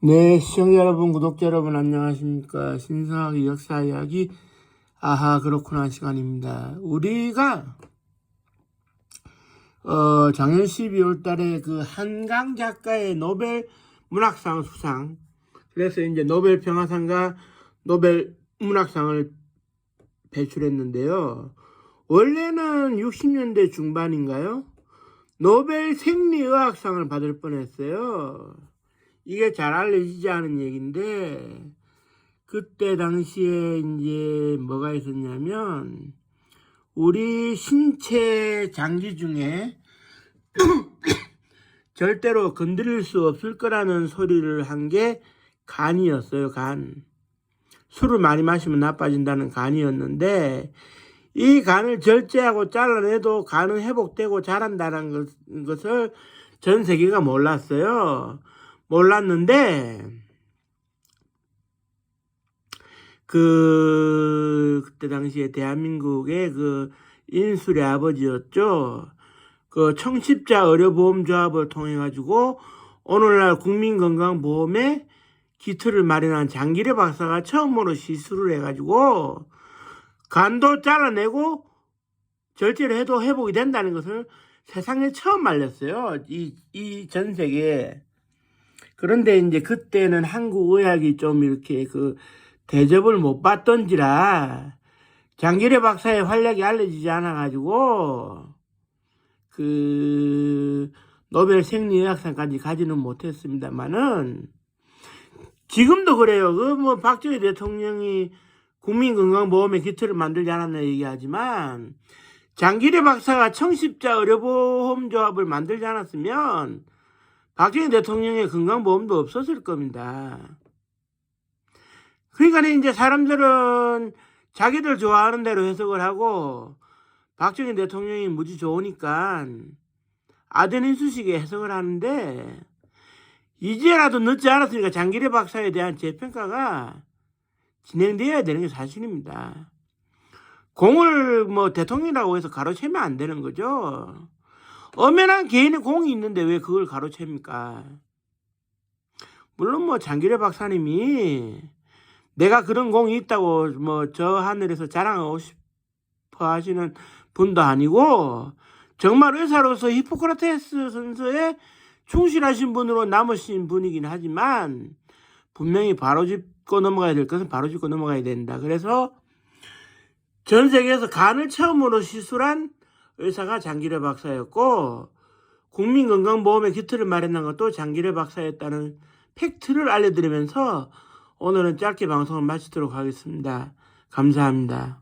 네, 시청자 여러분, 구독자 여러분, 안녕하십니까. 신사학의 역사 이야기, 아하, 그렇구나 시간입니다. 우리가, 어, 작년 12월 달에 그 한강 작가의 노벨 문학상 수상, 그래서 이제 노벨 평화상과 노벨 문학상을 배출했는데요. 원래는 60년대 중반인가요? 노벨 생리의학상을 받을 뻔했어요. 이게 잘 알려지지 않은 얘기인데 그때 당시에 이제 뭐가 있었냐면 우리 신체 장기 중에 절대로 건드릴 수 없을 거라는 소리를 한 게 간이었어요. 간. 술을 많이 마시면 나빠진다는 간이었는데 이 간을 절제하고 잘라내도 간은 회복되고 자란다는 것- 것을 전 세계가 몰랐어요. 몰랐는데 그 그때 당시에 대한민국의 그 인술의 아버지였죠. 그 청십자 의료보험조합을 통해 가지고 오늘날 국민건강보험에 기틀을 마련한 장기래 박사가 처음으로 시술을 해가지고 간도 잘라내고 절제를 해도 회복이 된다는 것을 세상에 처음 알렸어요. 이, 이 전 세계에. 그런데 이제 그때는 한국 의학이 좀 이렇게 그 대접을 못 받던지라 장기래 박사의 활약이 알려지지 않아가지고 그 노벨 생리의학상까지 가지는 못했습니다만은 지금도 그래요. 그 뭐 박정희 대통령이 국민건강보험의 기틀을 만들지 않았나 얘기하지만 장기래 박사가 청십자 의료보험조합을 만들지 않았으면 박정희 대통령의 건강보험도 없었을 겁니다. 그러니까 이제 사람들은 자기들 좋아하는 대로 해석을 하고 박정희 대통령이 무지 좋으니까 아들 인수식에 해석을 하는데 이제라도 늦지 않았으니까 장기래 박사에 대한 재평가가 진행되어야 되는 게 사실입니다. 공을 뭐 대통령이라고 해서 가로채면 안 되는 거죠. 엄연한 개인의 공이 있는데 왜 그걸 가로챕니까? 물론 뭐 장기래 박사님이 내가 그런 공이 있다고 뭐 저 하늘에서 자랑하고 싶어 하시는 분도 아니고 정말 의사로서 히포크라테스 선서에 충실하신 분으로 남으신 분이긴 하지만 분명히 바로 짚고 넘어가야 될 것은 바로 짚고 넘어가야 된다. 그래서 전 세계에서 간을 처음으로 시술한 의사가 장기래 박사였고 국민건강보험의 기틀을 마련한 것도 장기래 박사였다는 팩트를 알려드리면서 오늘은 짧게 방송을 마치도록 하겠습니다. 감사합니다.